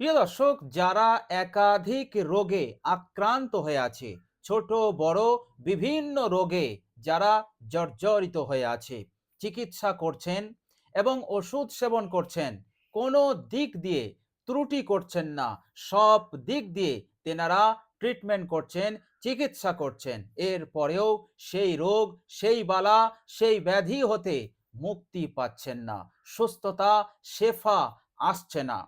প্রিয় দর্শক, যারা একাধিক রোগে আক্রান্ত হয়ে আছে, ছোট, বড়, বিভিন্ন রোগে যারা জর্জরিত হয়ে আছে, চিকিৎসা করছেন এবং ওষুধ সেবন করছেন, কোনো দিক দিয়ে ত্রুটি করছেন না, সব দিক দিয়ে তেনারা ট্রিটমেন্ট করছেন, চিকিৎসা করছেন। এরপরেও সেই রোগ, সেই বালা, সেই ব্যাধি হতে মুক্তি পাচ্ছেন না, সুস্থতা, শেফা আসছে না।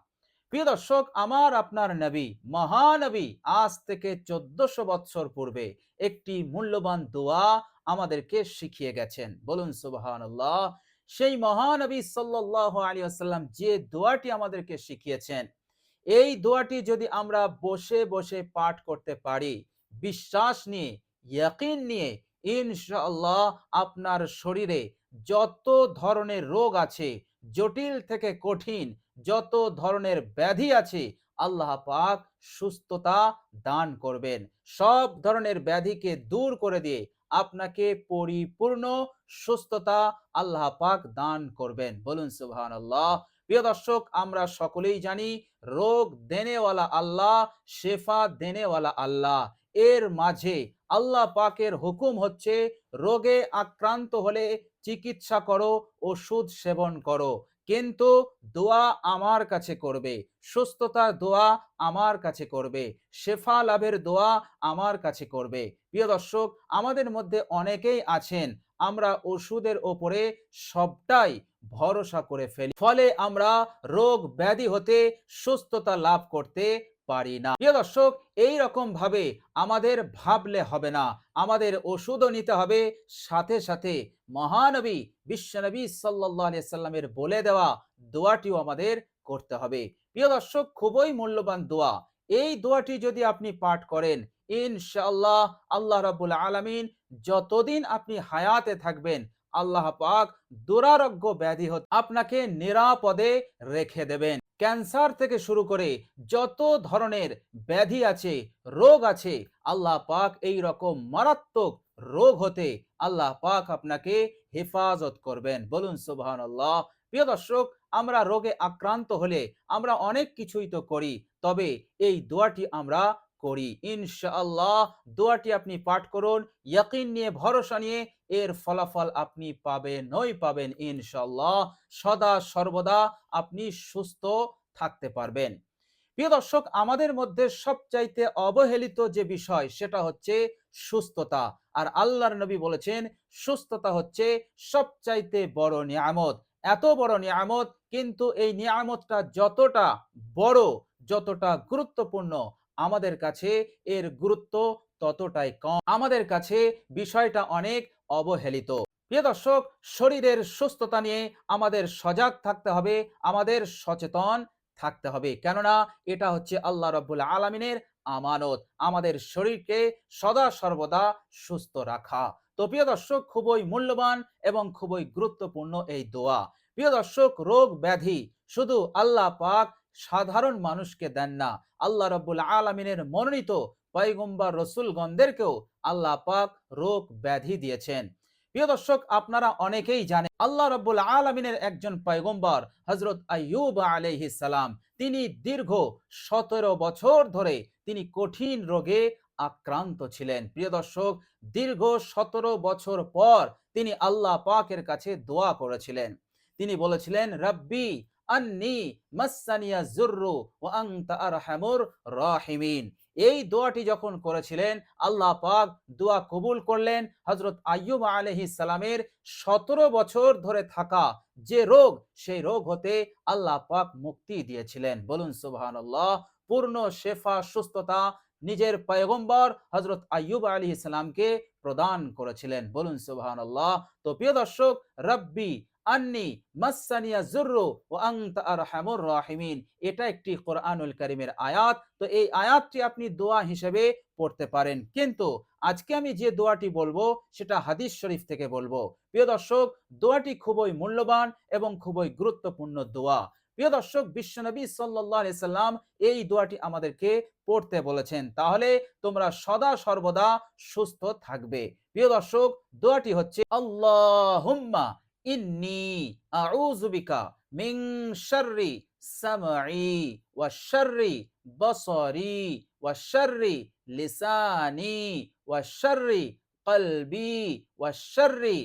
প্রিয় দর্শক, আমার আপনার নবী, মহানবী আজ থেকে চোদ্দশো বৎসর পূর্বে একটি মূল্যবান দোয়া আমাদেরকে শিখিয়ে গেছেন। বলুন সুবাহান্লাহ সেই মহানবী সাল্লাহ আলী আসাল্লাম যে দোয়াটি আমাদেরকে শিখিয়েছেন, এই দোয়াটি যদি আমরা বসে বসে পাঠ করতে পারি, বিশ্বাস নিয়ে, ইয়াকিন নিয়ে, ইনশাআল্লাহ আপনার শরীরে যত ধরনের রোগ আছে, জটিল থেকে কঠিন যত ধরনের ব্যাধি আছে, আল্লাহ পাক সুস্থতা দান করবেন। সব ধরনের ব্যাধিকে দূর করে দিয়ে আপনাকে পরিপূর্ণ সুস্থতা আল্লাহ পাক দান করবেন। বলুন সুবহান আল্লাহ প্রিয় দর্শক, আমরা সকলেই জানি, রোগ দেনেওয়ালা আল্লাহ, শেফা দেনেওয়ালা আল্লাহ। এর মাঝে আল্লাহ পাকের হুকুম হচ্ছে, রোগে আক্রান্ত হলে চিকিৎসা করো, ওষুধ সেবন করো। কিন্তু দোয়া আমার কাছে করবে, সুস্থতার দোয়া আমার কাছে করবে, শেফা লাভের দোয়া আমার কাছে করবে। প্রিয় দর্শক, আমাদের মধ্যে অনেকেই আছেন, আমরা ওষুধের ওপরে সবটাই ভরসা করে ফেলি। ফলে আমরা রোগ ব্যাধি হতে সুস্থতা লাভ করতে পারি না। প্রিয় দর্শক এই রকম ভাবে আমাদের ভাবলে হবে না। আমাদের ওষুধও নিতে হবে। সাথে সাথে মহানবী, বিশ্বনবী সাল্লাহ সাল্লামের বলে দেওয়া দোয়াটিও আমাদের করতে হবে। প্রিয় দর্শক, খুবই মূল্যবান দোয়া। এই দোয়াটি যদি আপনি পাঠ করেন, ইনশাআল্লাহ আল্লাহ রাবুল আলমিন যতদিন আপনি হায়াতে থাকবেন, আল্লাহ পাক দুরারোগ্য ব্যাধি হতে আপনাকে নিরাপদে রেখে দেবেন। ক্যান্সার থেকে শুরু করে যত ধরনের ব্যাধি আছে, রোগ আছে, আল্লাহ পাক এই রকম মারাত্মক রোগ হতে আল্লাহ পাক আপনাকে হেফাজত করবেন। বলুন সুবহান আল্লাহ প্রিয় দর্শক, আমরা রোগে আক্রান্ত হলে আমরা অনেক কিছুই তো করি, তবে এই দোয়াটি আমরা করি। ইনশাআল্লাহ দোয়াটি আপনি পাঠ করুন, ইয়াকিন নিয়ে, ভরসা নিয়ে এর ফলাফল আপনি পাবেন পাবেনই পাবেন ইনশাআল্লাহ। সদা সর্বদা আপনি সুস্থ থাকতে পারবেন। প্রিয় দর্শক, আমাদের মধ্যে সবচাইতে অবহেলিত যে বিষয়, সেটা হচ্ছে সুস্থতা। আর আল্লাহর নবী বলেছেন, সুস্থতা হচ্ছে সবচাইতে বড় নিয়ামত। এত বড় নিয়ামত, কিন্তু এই নিয়ামতটা যতটা বড়, যতটা গুরুত্বপূর্ণ আমাদের কাছে এর গুরুত্ব ততটাই কম। আমাদের কাছে বিষয়টা অনেক অবহেলিত। প্রিয় দর্শক, শরীরের সুস্থতা নিয়ে আমাদের সজাগ থাকতে হবে, আমাদের সচেতন থাকতে হবে। কেননা এটা হচ্ছে আল্লাহ রব্বুল আলমিনের আমানত। আমাদের শরীরকে সদা সর্বদা সুস্থ রাখা। তো প্রিয় দর্শক, খুবই মূল্যবান এবং খুবই গুরুত্বপূর্ণ এই দোয়া। প্রিয় দর্শক, রোগ ব্যাধি। শুধু আল্লাহ পাক সাধারণ মানুষকে দেন না। আল্লাহ রব্বুল আলমিনের মনোনীত পয়গম্বার রসুলগণদেরকেও আল্লাহ পাক রোগ ব্যাধি দিয়েছেন। প্রিয় দর্শক, আপনারা অনেকেই জানেন, আল্লাহ রব্বুল আলমিনের একজন পয়গম্বর হজরত আইয়ুব সালাম, তিনি দীর্ঘ সতেরো বছর ধরে তিনি কঠিন রোগে আক্রান্ত ছিলেন। প্রিয় দর্শক, দীর্ঘ সতেরো বছর পর তিনি আল্লাহ পাকের কাছে দোয়া করেছিলেন। তিনি বলেছিলেন, রব্বি আন্নি মাসানিয়া জুররু ও আংতা রাহিমিন। এই দোয়াটি যখন করেছিলেন, আল্লাহ পাক দোয়া কবুল করলেন। হজরত আয়ুব আলহি সালামের সতেরো বছর ধরে থাকা যে রোগ, সেই রোগ হতে আল্লাহ পাক মুক্তি দিয়েছিলেন। বলুন সুবাহান আল্লাহ পূর্ণ শেফা, সুস্থতা নিজের পয়গম্বর হজরত আয়ুব আলী ইসলামকে প্রদান করেছিলেন। বলুন সুবাহান আল্লাহ তো প্রিয় দর্শক, রব্বি মাসানিয়া ও আংতা রাহিমিন। এটা একটি কোরআনুল আয়াত। তো এই আয়াতটি আপনি দোয়া হিসেবে পড়তে পারেন। কিন্তু আজকে আমি যে দোয়াটি বলব, সেটা হাদিস শরীফ থেকে বলব। প্রিয় দর্শক, দোয়াটি খুবই মূল্যবান এবং খুবই গুরুত্বপূর্ণ দোয়া। প্রিয় দর্শক বিশ্বনবী সাল্লাহ সাল্লাম এই দোয়াটি আমাদেরকে পড়তে বলেছেন। তাহলে তোমরা সদা সর্বদা সুস্থ থাকবে। প্রিয় দর্শক, দোয়াটি হচ্ছে আল্লাহ ইন্নি আউযু বিকা মিন শাররি সামঈ ওয়া শাররি বসরি ওয়া শাররি লিসানি ওয়া শাররি কলবি ওয়া শাররি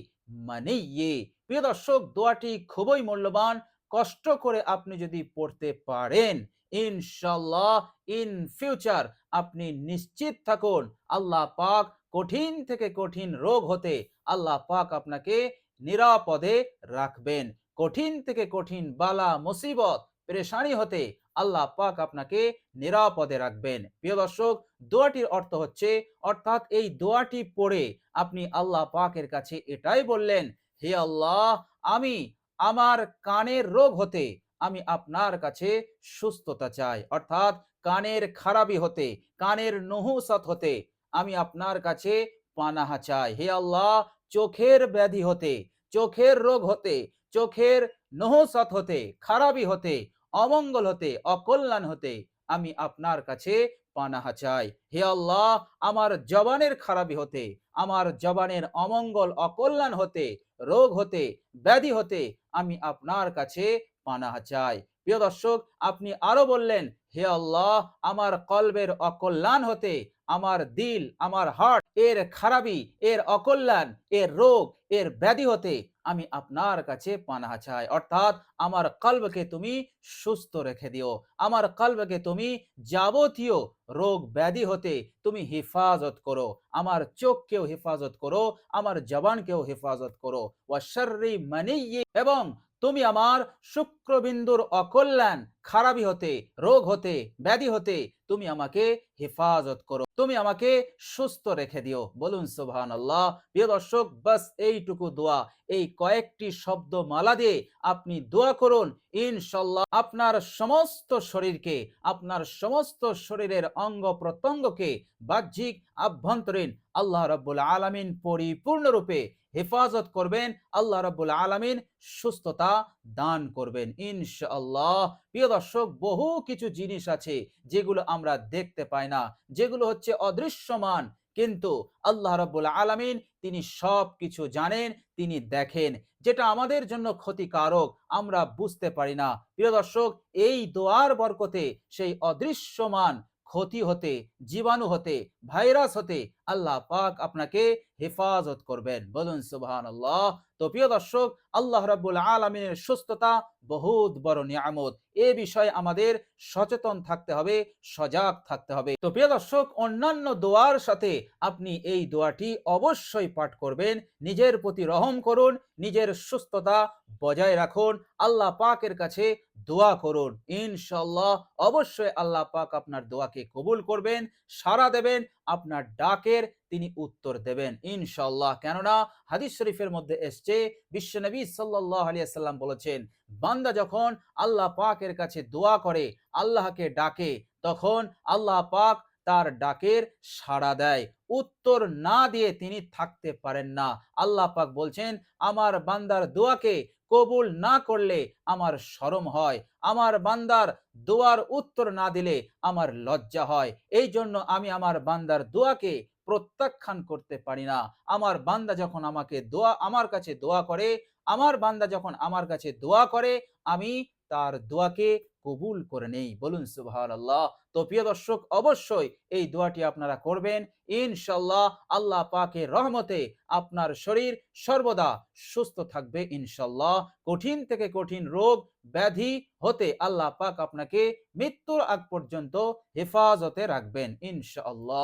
মানিয়্যি। প্রিয় দর্শক, দোয়াটি খুবই মূল্যবান, কষ্ট করে আপনি যদি পড়তে পারেন ইনশাল্লাহ ইন ফিউচার আপনি নিশ্চিত থাকুন, আল্লাহ পাক কঠিন থেকে কঠিন রোগ হতে আল্লাহ পাক আপনাকে নিরাপদে রাখবেন। কঠিন থেকে কঠিন বালা, মুসিবত, পেরেশানি হতে আল্লাহ পাক আপনাকে নিরাপদে রাখবেন। প্রিয় দর্শক, দোয়াটির অর্থ হচ্ছে, অর্থাৎ এই দোয়াটি পড়ে আপনি আল্লাহ পাকের কাছে এটাই বললেন, হে আল্লাহ, আমি আমার কানের রোগ হতে, আমি আপনার কাছে সুস্থতা চাই। অর্থাৎ কানের খারাপি হতে, কানের নহুসত হতে, আমি আপনার কাছে পানাহা চাই। হে আল্লাহ চোখের ব্যাধি হতে, চোখের রোগ হতে, চোখের নহসত হতে খারাপি হতে, অমঙ্গল হতে, অকল্যাণ হতে, আমি আপনার কাছে পানাহা চাই। হে আল্লাহ, আমার জবানের খারাপি হতে, আমার জবানের অমঙ্গল, অকল্যাণ হতে, রোগ হতে, ব্যাধি হতে, আমি আপনার কাছে পানাহা চাই। প্রিয় দর্শক, আপনি আরও বললেন হে আল্লাহ, আমার কলবের অকল্যাণ হতে, আমার দিল, আমার হার্ট, এর খারাপি, এর অকল্যাণ, এর রোগ, এর ব্যাধি হতে আমি আপনার কাছে পানাহা চাই। অর্থাৎ আমার কলবকে তুমি সুস্থ রেখে দিও। আমার কলবকে তুমি যাবতীয় রোগ ব্যাধি হতে তুমি হেফাজত করো। আমার চোখকেও হেফাজত করো, আমার জবানকেও হেফাজত করো। ওয়াশাররি মানিয়্যি এবং তুমি আমার শুক্রবিন্দুর অকল্যাণ খারাপি হতে, রোগ হতে, ব্যাধি হতে, তুমি আমাকে হেফাজত করো। তুমি আমাকে সুস্থ রেখে দিও। বলুন সুবহান আল্লাহ প্রিয় দর্শক, বাস এইটুকু দোয়া। এই কয়েকটি শব্দ মালা দিয়ে আপনি দোয়া করুন, ইনশাল্লাহ আপনার সমস্ত শরীরকে, আপনার সমস্ত শরীরের অঙ্গ প্রত্যঙ্গকে বাহ্যিক, আভ্যন্তরীণ আল্লাহ রব্বুল আলমিন পরিপূর্ণরূপে হেফাজত করবেন। আল্লাহ রব্বুল আলমিন সুস্থতা দান করবেন ইনশাআল্লাহ প্রিয় দর্শক, বহু কিছু জিনিস আছে যেগুলো আমরা দেখতে পাই না, যেগুলো হচ্ছে অদৃশ্যমান। কিন্তু আল্লাহ রব্বুল আলমিন তিনি সব কিছু জানেন, তিনি দেখেন, যেটা আমাদের জন্য ক্ষতিকারক, আমরা বুঝতে পারি না। প্রিয় দর্শক, এই দোয়ার বরকতে সেই অদৃশ্যমান ক্ষতি হতে, জীবাণু হতে, ভাইরাস হতে আল্লাহ পাক আপনাকে হেফাজত করবেন। বলুন সুবহান আল্লাহ তো প্রিয় দর্শক, আল্লাহ রাব্বুল আলমিনের সুস্থতা বহুত বড় নিয়ামত। এ বিষয়ে আমাদের সচেতন থাকতে হবে, সজাগ থাকতে হবে। তো প্রিয় দর্শক, অন্যান্য দোয়ার সাথে আপনি এই দোয়াটি অবশ্যই পাঠ করবেন। নিজের প্রতি রহম করুন, নিজের সুস্থতা বজায় রাখুন, আল্লাহ পাকের কাছে দোয়া করুন। ইনশাল্লাহ অবশ্যই আল্লাহ পাক আপনার দোয়াকে কবুল করবেন সারা দেবেন আপনার ডাকের তিনি উত্তর দেবেন। ইনশাল্লাহ কেননা হাদিস শরীফের মধ্যে এসছে বিশ্বনবী সাল্লাহ আলিয়াল্লাম বলেছেন, বান্দা যখন আল্লাহ পাকের কাছে দোয়া করে, আল্লাহকে ডাকে, তখন আল্লাহ পাক তার ডাকের সাড়া দেয়। উত্তর না দিয়ে তিনি থাকতে পারেন না। আল্লাহ পাক বলছেন, আমার বান্দার দোয়াকে কবুল না করলে আমার সরম হয়। আমার বান্দার দোয়ার উত্তর না দিলে আমার লজ্জা হয়। এই জন্য আমি আমার বান্দার দোয়াকে প্রত্যাখ্যান করতে পারি না। আমার বান্দা যখন আমাকে দোয়া, আমার কাছে দোয়া করে, আমার বান্দা যখন আমার কাছে দোয়া করে, আমি তার দোয়াকে কবুল করে নেই। বলুন সুবহান আল্লাহ তো প্রিয় দর্শক, অবশ্যই এই দোয়াটি আপনারা করবেন। ইনশাল্লাহ আল্লাহ পাকের রহমতে আপনার শরীর সর্বদা সুস্থ থাকবে ইনশাল্লাহ কঠিন থেকে কঠিন রোগ ব্যাধি হতে আল্লাহ পাক আপনাকে মৃত্যুর আগ পর্যন্ত হেফাজতে রাখবেন ইনশাআল্লাহ।